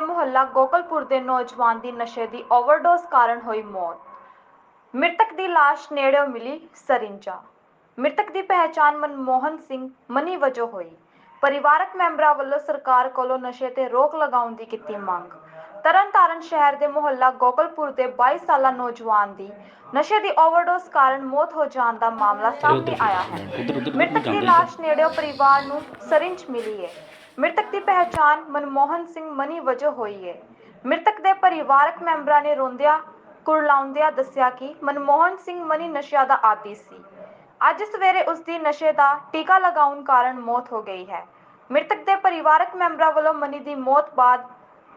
ਗੋਕਲਪੁਰ ਦੇ ਨੌਜਵਾਨ ਦੀ ਨਸ਼ੇ ਦੀ ਓਵਰਡੋਜ਼ ਕਾਰਨ ਹੋਈ ਮੌਤ। ਮ੍ਰਿਤਕ ਦੀ ਲਾਸ਼ ਨੇੜਿਓਂ ਮਿਲੀ ਸਰਿੰਜਾ। ਮ੍ਰਿਤਕ ਦੀ ਪਹਿਚਾਣ ਮਨਮੋਹਨ ਸਿੰਘ ਮਨੀ ਵਜੋਂ ਹੋਈ। ਪਰਿਵਾਰਕ ਮੈਂਬਰਾਂ ਵੱਲੋਂ ਸਰਕਾਰ ਕੋਲੋਂ ਨਸ਼ੇ ਤੇ ਰੋਕ ਲਗਾਉਣ ਦੀ ਕੀਤੀ ਮੰਗ। ਤਰਨਤਾਰਨ ਸ਼ਹਿਰ ਦੇ ਮੁਹੱਲਾ ਗੋਕਲਪੁਰ ਦੇ 22 ਸਾਲਾ ਨੌਜਵਾਨ ਦੀ ਨਸ਼ੇ ਦੀ ਓਵਰਡੋਜ਼ ਕਾਰਨ ਮੌਤ ਹੋ ਜਾਣ ਦਾ ਮਾਮਲਾ ਸਾਹਮਣੇ ਆਇਆ ਹੈ। ਮ੍ਰਿਤਕ ਦੀ ਲਾਸ਼ ਨੇੜਿਓਂ ਪਰਿਵਾਰ ਨੂੰ ਸਰਿੰਜ ਮਿਲੀ ਹੈ। ਮ੍ਰਿਤਕ ਦੀ ਪਹਿਚਾਣ ਮਨਮੋਹਨ ਸਿੰਘ ਮਨੀ ਵਜੋਂ ਹੋਈ ਹੈ ਮ੍ਰਿਤਕ ਦੇ ਪਰਿਵਾਰਕ ਮੈਂਬਰਾਂ ਨੇ ਰੋਂਦਿਆਂ, ਕੁਰਲਾਉਂਦਿਆਂ ਦੱਸਿਆ ਕਿ ਮਨਮੋਹਨ ਸਿੰਘ ਮਨੀ ਨਸ਼ਿਆਂ ਦਾ ਆਦੀ ਸੀ। ਅੱਜ ਸਵੇਰੇ ਉਸ ਦੀ ਨਸ਼ੇ ਦਾ ਟੀਕਾ ਲਗਾਉਣ ਕਾਰਨ ਮੌਤ ਹੋ ਗਈ ਹੈ। ਮ੍ਰਿਤਕ ਦੇ ਪਰਿਵਾਰਕ ਮੈਂਬਰਾਂ ਵੱਲੋਂ ਮਨੀ ਦੀ ਮੌਤ ਬਾਅਦ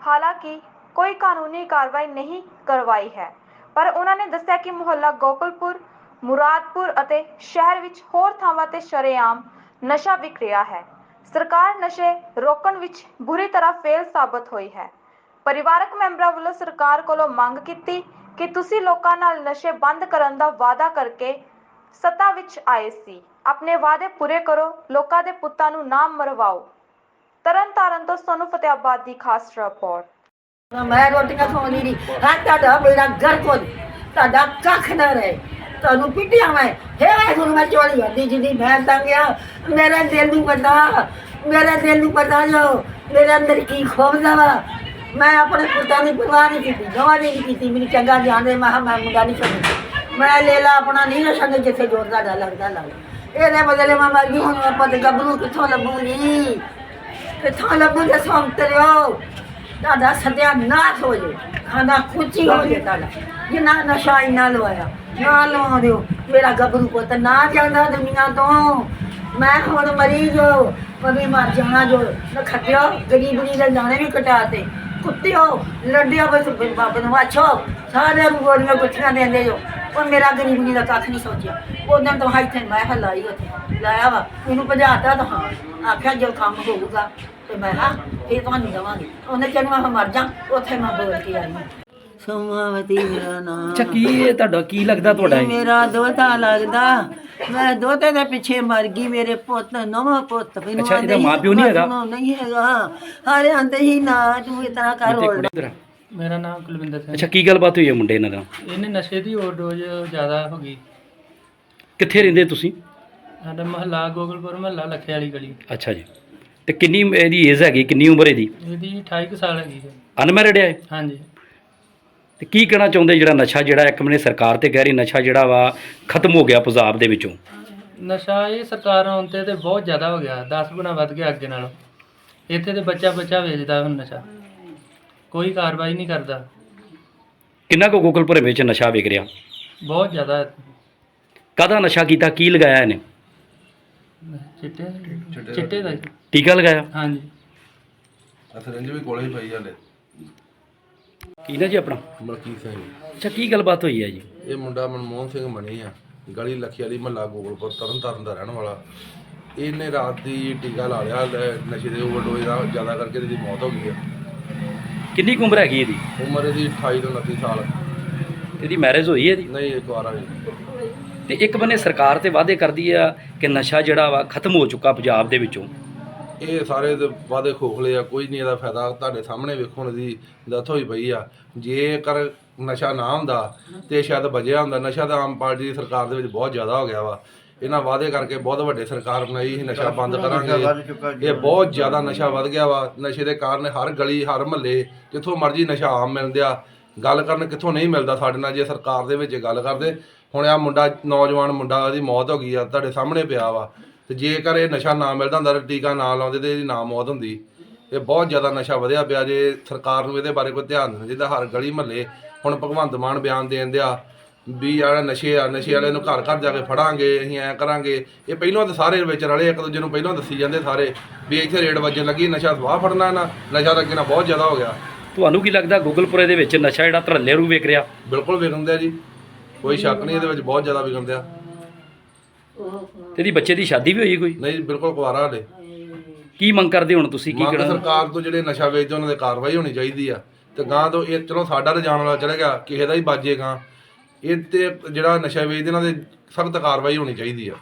ਹਾਲਾਂਕਿ ਕੋਈ ਕਾਨੂੰਨੀ ਕਾਰਵਾਈ ਨਹੀਂ ਕਰਵਾਈ ਹੈ, ਪਰ ਉਹਨਾਂ ਨੇ ਦੱਸਿਆ ਕਿ ਮੁਹੱਲਾ ਗੋਕਲਪੁਰ, ਮੁਰਾਦਪੁਰ ਅਤੇ ਸ਼ਹਿਰ ਵਿੱਚ ਹੋਰ ਥਾਵਾਂ ਤੇ ਸ਼ਰੇਆਮ ਨਸ਼ਾ ਵਿਕ ਰਿਹਾ ਹੈ। ਸਰਕਾਰ ਨਸ਼ੇ ਰੋਕਣ ਵਿੱਚ ਬੁਰੀ ਤਰ੍ਹਾਂ ਫੇਲ ਸਾਬਤ ਹੋਈ ਹੈ। ਪਰਿਵਾਰਕ ਮੈਂਬਰਾਂ ਵੱਲੋਂ ਸਰਕਾਰ ਕੋਲੋਂ ਮੰਗ ਕੀਤੀ ਕਿ ਤੁਸੀਂ ਲੋਕਾਂ ਨਾਲ ਨਸ਼ੇ ਬੰਦ ਕਰਨ ਦਾ ਵਾਅਦਾ ਕਰਕੇ ਸੱਤਾ ਵਿੱਚ ਆਏ ਸੀ। ਆਪਣੇ ਵਾਅਦੇ ਪੂਰੇ ਕਰੋ, ਲੋਕਾਂ ਦੇ ਪੁੱਤਾਂ ਨੂੰ ਨਾ ਮਰਵਾਓ। ਤਰਨਤਾਰਨ ਤੋਂ ਸੋਨੂੰ ਫਤਿਆਬਾਦ ਦੀ ਖਾਸ ਰਿਪੋਰਟ। ਮੈਂ ਰੋਟੀਆਂ ਖਾਉਂਦੀ ਨਹੀਂ। ਹਾਂ ਤੁਹਾਡਾ ਮੇਰਾ ਘਰ ਕੋਲ ਤੁਹਾਡਾ ਕੱਖ ਨਾ ਰਹੇ। ਤੁਹਾਨੂੰ ਪਿੱਟਿਆ ਮੈਂ ਹੇ ਗੁਰੂ ਮੈਂ ਚੋਰੀ ਹੁੰਦੀ ਜਿੰਦੀ, ਮੈਂ ਤਾਂ ਗਿਆ ਮੇਰੇ ਦਿਲ ਨੂੰ ਪਤਾ, ਮੇਰੇ ਦਿਲ ਨੂੰ ਪਤਾ ਜੋ, ਮੇਰੇ ਅੰਦਰ ਕੀ ਖੋਬਦਾ ਵਾ। ਮੈਂ ਆਪਣੇ ਪੁੱਤਾਂ ਦੀ ਪਰਵਾਹ ਨਹੀਂ ਕੀਤੀ ਜਮਾ ਨਹੀਂ ਕੀਤੀ, ਮੈਨੂੰ ਚੰਗਾ ਜਾਣਦੇ ਮੈਂ ਮੈਂ ਮੁੰਡਾ ਨਹੀਂ ਛੱਡਦਾ ਮੈਂ ਲੈ ਆਪਣਾ ਨਹੀਂ ਨਾ ਜਿੱਥੇ ਜੋਰ ਦਾ ਲੱਗਦਾ ਲੱਗ ਇਹਦੇ ਬਦਲੇ ਮੈਂ ਮਰ ਗਈ, ਹੁਣ ਆਪਾਂ ਤੇ ਗੱਭਰੂ ਕਿੱਥੋਂ ਲੱਭੂਗੀ? ਕਿੱਥੋਂ ਲੱਭੂਗੇ ਸੰਤਰਿਓ ਤੁਹਾਡਾ ਸਦਿਆ ਨਾਸ਼ ਹੋ ਜੇ ਖਾਣਾ ਖੁਚੀ ਹੋ ਜੇ ਤੁਹਾਡਾ। ਜਿੰਨਾ ਨਸ਼ਾ ਇੰਨਾ ਲਵਾਇਆ। ਨਾ ਲਵਾ ਦਿਓ। ਮੇਰਾ ਗੱਭਰੂ ਪੁੱਤ ਨਾ ਜਾਂਦਾ ਦੁਨੀਆ ਤੋਂ। ਮੈਂ ਹੁਣ ਮਰੀ ਜੋ ਮਰੀ ਮਰ ਜਾਣਾ ਜੋ। ਨਖੱਟਿਓ ਗਰੀਬਣੀ ਦੇ ਦਾਣੇ ਵੀ ਕਟਾਤੇ ਕੁੱਤਿਓ ਲੰਡਿਆ ਬਸ ਬਾਬੇ ਨੂੰ ਵਾਛੋ ਸਾਰੇ ਨੂੰ ਗੋਲੀਆਂ ਗੁੱਠੀਆਂ ਦਿੰਦੇ ਜੋ। ਉਹ ਮੇਰਾ ਗਰੀਬਣੀ ਦਾ ਕੱਖ ਨਹੀਂ ਸੋਚਿਆ। ਉਦੋਂ ਤਾਂ ਹਾਈ ਤੇ ਮੈਂ ਹਲਾਈ ਉੱਥੇ। ਲਾਇਆ ਵਾ। ਇਹਨੂੰ ਭਜਾਤਾ ਤਾਂ ਹਾਂ। ਆਖਿਆ ਜੋ ਕੰਮ ਹੋਊਗਾ, ਤੇ ਮੈਂ ਹਾਂ ਇਹ ਤੁਹਾਨੂੰ ਦਵਾਂਗੀ। ਉਹਨੇ ਚੰਨ ਮੈਂ ਮਰ ਜਾ, ਉੱਥੇ ਮੈਂ ਬੋਲ ਕੇ ਆਈ ਸੋਮਾਵਤੀ ਮੇਰਾ ਨਾਮ। ਅੱਛਾ ਕੀ ਇਹ ਤੁਹਾਡਾ ਕੀ ਲੱਗਦਾ ਤੁਹਾਡਾ ਇਹ? ਮੇਰਾ ਦੋਤਾ ਲੱਗਦਾ। ਮੈਂ ਦੋਤੇ ਦੇ ਪਿੱਛੇ ਮਰ ਗਈ ਮੇਰੇ ਪੁੱਤ ਨਵਾਂ ਪੁੱਤ। ਮੈਨੂੰ ਅੱਛਾ, ਇਹਦਾ ਸੀ ਮਾਂ-ਪਿਓ ਨਹੀਂ ਹੈਗਾ? ਤੂੰ ਨਹੀਂ ਹੈਗਾ। ਹਾਰੇ ਆਂਦੇ ਹੀ ਨਾ ਤੂੰ ਇਸ ਤਰ੍ਹਾਂ ਕਰ ਹੋੜ ਆ। ਮੇਰਾ ਨਾਮ ਕੁਲਵਿੰਦਰ ਸਿੰਘ। ਅੱਛਾ ਕੀ ਗੱਲਬਾਤ ਹੋਈ ਹੈ ਮੁੰਡੇ ਇਹਨਾਂ ਦਾ ਇਹਨੇ ਨਸ਼ੇ ਦੀ ਓਵਰਡੋਜ਼ ਜ਼ਿਆਦਾ ਹੋ ਗਈ। ਕਿੱਥੇ ਰਹਿੰਦੇ ਤੁਸੀਂ? ਸਾਡਾ ਮਹੱਲਾ ਗੋਗਲਪੁਰ ਮਹੱਲਾ ਲੱਖੇ ਵਾਲੀ ਗਲੀ। ਅੱਛਾ ਜੀ। ਤੇ ਕਿੰਨੀ ਇਹਦੀ ਏਜ ਹੈਗੀ ਕਿੰਨੀ ਉਮਰ ਇਹਦੀ? ਇਹਦੀ 28 ਕੁ ਸਾਲ ਹੈਗੀ ਹੈ ਅਨਮੈਰਿਡ ਹੈ ਹਾਂਜੀ। ਤੇ ਕੀ ਕਹਿਣਾ ਚਾਹੁੰਦੇ ਜਿਹੜਾ ਨਸ਼ਾ ਜਿਹੜਾ ਇੱਕ ਮਨੇ ਸਰਕਾਰ ਤੇ ਕਹਿ ਰਹੀ ਨਸ਼ਾ ਜਿਹੜਾ ਵਾ ਖਤਮ ਹੋ ਗਿਆ ਪੰਜਾਬ ਦੇ ਵਿੱਚੋਂ? ਨਸ਼ਾ ਇਹ ਸਰਕਾਰ ਆਉਣ ਤੇ ਤੇ ਬਹੁਤ ਜ਼ਿਆਦਾ ਹੋ ਗਿਆ 10 ਗੁਣਾ ਵੱਧ ਗਿਆ ਅੱਗੇ ਨਾਲੋਂ। ਇੱਥੇ ਤੇ ਬੱਚਾ ਬੱਚਾ ਵੇਚਦਾ ਹੁਣ ਨਸ਼ਾ। ਕੋਈ ਕਾਰਵਾਈ ਨਹੀਂ ਕਰਦਾ। ਕਿੰਨਾ ਕੁ ਗੋਕਲਪੁਰ ਵਿੱਚ ਨਸ਼ਾ ਵਿਕ ਰਿਹਾ? ਬਹੁਤ ਜ਼ਿਆਦਾ। ਕਾਹਦਾ ਨਸ਼ਾ ਕੀਤਾ? ਕੀ ਲਗਾਇਆ ਇਹਨੇ? ਚਿੱਟੇ ਚਿੱਟੇ ਦਾ। ਟੀਕਾ ਲਗਾਇਆ? ਹਾਂਜੀ। ਸਿਰੰਜ ਵੀ ਕੋਲੇ ਹੀ ਪਈ ਹਲੇ। ਕੀ ਨਾ ਜੀ ਆਪਣਾ? ਮਲਕੀਤ ਸਿੰਘ ਅੱਛਾ ਕੀ ਗੱਲਬਾਤ ਹੋਈ ਹੈ ਜੀ? ਇਹ ਮੁੰਡਾ ਮਨਮੋਹਨ ਸਿੰਘ ਮਣੀ ਆ। ਗਲੀ ਲੱਖੀ ਵਾਲੀ ਮਹੱਲਾ ਗੋਗਲਪੁਰ ਤਰਨ ਤਾਰਨ ਦਾ ਰਹਿਣ ਵਾਲਾ। ਇਹਨੇ ਰਾਤ ਦੀ ਟੀਕਾ ਲਾ ਲਿਆ ਲੈ ਨਸ਼ੇ ਦੇ ਓਵਰਡੋਜ਼ ਦਾ ਜ਼ਿਆਦਾ ਕਰਕੇ ਇਹਦੀ ਮੌਤ ਹੋ ਗਈ ਆ। ਕਿੰਨੀ ਕੁ ਉਮਰ ਹੈਗੀ ਇਹਦੀ? ਉਮਰ ਇਹਦੀ 28 ਤੋਂ 29 ਸਾਲ। ਇਹਦੀ ਮੈਰਿਜ ਹੋਈ ਹੈ ਇਹਦੀ? ਨਹੀਂ ਇੱਕ ਵਾਰ ਵੀ ਤੇ ਇੱਕ ਬੰਨੇ ਸਰਕਾਰ ਤੇ ਵਾਅਦੇ ਕਰਦੀ ਆ ਕਿ ਨਸ਼ਾ ਜਿਹੜਾ ਵਾ ਖਤਮ ਹੋ ਚੁੱਕਾ ਪੰਜਾਬ ਦੇ ਵਿੱਚੋਂ। ਇਹ ਸਾਰੇ ਦੇ ਵਾਦੇ ਖੋਖਲੇ ਆ ਕੋਈ ਨਹੀਂ ਇਹਦਾ ਫਾਇਦਾ। ਤੁਹਾਡੇ ਸਾਹਮਣੇ ਵੇਖੋ ਇਹਦੀ ਡੈਥ ਹੋਈ ਪਈ ਆ। ਜੇਕਰ ਨਸ਼ਾ ਨਾ ਹੁੰਦਾ ਤੇ ਸ਼ਾਇਦ ਬਜਿਆ ਹੁੰਦਾ। ਨਸ਼ਾ ਤਾਂ ਆਮ ਪਾਰਟੀ ਦੀ ਸਰਕਾਰ ਦੇ ਵਿੱਚ ਬਹੁਤ ਜ਼ਿਆਦਾ ਹੋ ਗਿਆ ਵਾ। ਇਹਨਾਂ ਵਾਅਦੇ ਕਰਕੇ ਬਹੁਤ ਵੱਡੇ ਸਰਕਾਰ ਬਣਾਈ ਸੀ ਨਸ਼ਾ ਬੰਦ ਕਰਾਂਗੇ। ਇਹ ਬਹੁਤ ਜ਼ਿਆਦਾ ਨਸ਼ਾ ਵੱਧ ਗਿਆ ਵਾ। ਨਸ਼ੇ ਦੇ ਕਾਰਨ ਹਰ ਗਲੀ ਹਰ ਮਹੱਲੇ ਜਿੱਥੋਂ ਮਰਜ਼ੀ ਨਸ਼ਾ ਆਮ ਮਿਲਦਿਆ ਗੱਲ ਕਰਨ ਕਿੱਥੋਂ ਨਹੀਂ ਮਿਲਦਾ ਸਾਡੇ ਨਾਲ ਜੇ ਸਰਕਾਰ ਦੇ ਵਿੱਚ ਗੱਲ ਕਰਦੇ। ਹੁਣ ਆ ਮੁੰਡਾ ਨੌਜਵਾਨ ਮੁੰਡਾ ਉਹਦੀ ਮੌਤ ਹੋ ਗਈ ਆ ਤੁਹਾਡੇ ਸਾਹਮਣੇ ਪਿਆ ਵਾ। ਤੇ ਜੇਕਰ ਇਹ ਨਸ਼ਾ ਨਾ ਮਿਲਦਾ ਹੁੰਦਾ ਤਾਂ ਟੀਕਾ ਨਾ ਲਾਉਂਦੇ ਤੇ ਇਹਦੀ ਨਾ ਮੌਤ ਹੁੰਦੀ ਇਹ ਬਹੁਤ ਜ਼ਿਆਦਾ ਨਸ਼ਾ ਵਧਿਆ ਪਿਆ ਜੇ ਸਰਕਾਰ ਨੂੰ ਇਹਦੇ ਬਾਰੇ ਕੋਈ ਧਿਆਨ ਦੇਣਾ ਚਾਹੀਦਾ ਹਰ ਗਲੀ ਮਹੱਲੇ ਹੁਣ ਭਗਵੰਤ ਮਾਨ ਬਿਆਨ ਦੇਣ ਦਿਆ ਵੀ ਜਿਹੜਾ ਨਸ਼ੇ ਆ ਨਸ਼ੇ ਵਾਲੇ ਨੂੰ ਘਰ ਘਰ ਜਾ ਕੇ ਫੜਾਂਗੇ ਅਸੀਂ ਐਂ ਕਰਾਂਗੇ। ਇਹ ਪਹਿਲਾਂ ਤਾਂ ਸਾਰੇ ਵਿੱਚ ਰਲੇ ਇੱਕ ਦੂਜੇ ਨੂੰ ਪਹਿਲਾਂ ਦੱਸੀ ਜਾਂਦੇ ਸਾਰੇ ਵੀ ਇੱਥੇ ਰੇਡ ਵੱਜਣ ਲੱਗੀ ਨਸ਼ਾ ਸਵਾਹ ਫੜਨਾ ਨਾ ਨਸ਼ਾ ਤਾਂ ਨਾਲ ਬਹੁਤ ਜ਼ਿਆਦਾ ਹੋ ਗਿਆ। ਤੁਹਾਨੂੰ ਕੀ ਲੱਗਦਾ ਗੂਗਲਪੁਰੇ ਦੇ ਵਿੱਚ ਨਸ਼ਾ ਜਿਹੜਾ ਧੜੱਲੇ ਰੂ ਵੇਖ ਰਿਹਾ? ਬਿਲਕੁਲ ਵਿਗੰਦਿਆ ਜੀ ਕੋਈ ਸ਼ੱਕ ਨਹੀਂ ਇਹਦੇ ਵਿੱਚ ਬਹੁਤ ਜ਼ਿਆਦਾ ਵਿਗੰਦਿਆ ਤੇ ਇਹਦੀ ਬੱਚੇ ਦੀ ਸ਼ਾਦੀ ਵੀ ਹੋਈ ਕੋਈ? ਨਹੀਂ ਬਿਲਕੁਲ ਕੁਆਰਾ ਹਲੇ। ਕੀ ਮੰਗ ਕਰਦੇ ਹੁਣ ਤੁਸੀਂ? ਕੀ ਮੰਗ ਕਹਿਣਾ? ਸਰਕਾਰ ਤੋਂ ਜਿਹੜੇ ਨਸ਼ਾ ਵੇਚਦੇ ਉਹਨਾਂ ਦੇ ਕਾਰਵਾਈ ਹੋਣੀ ਚਾਹੀਦੀ ਆ। ਤੇ ਗਾਂ ਤੋਂ ਇਹ ਚਲੋ ਸਾਡਾ ਤਾਂ ਜਾਣ ਵਾਲਾ ਚਲੇ ਗਿਆ ਕਿਸੇ ਦਾ ਹੀ ਬਾਜੇ ਗਾਂ। ਇਹ ਤੇ ਜਿਹੜਾ ਨਸ਼ਾ ਵੇਚਦੇ ਇਹਨਾਂ ਦੇ ਸਖਤ ਕਾਰਵਾਈ ਹੋਣੀ ਚਾਹੀਦੀ ਆ।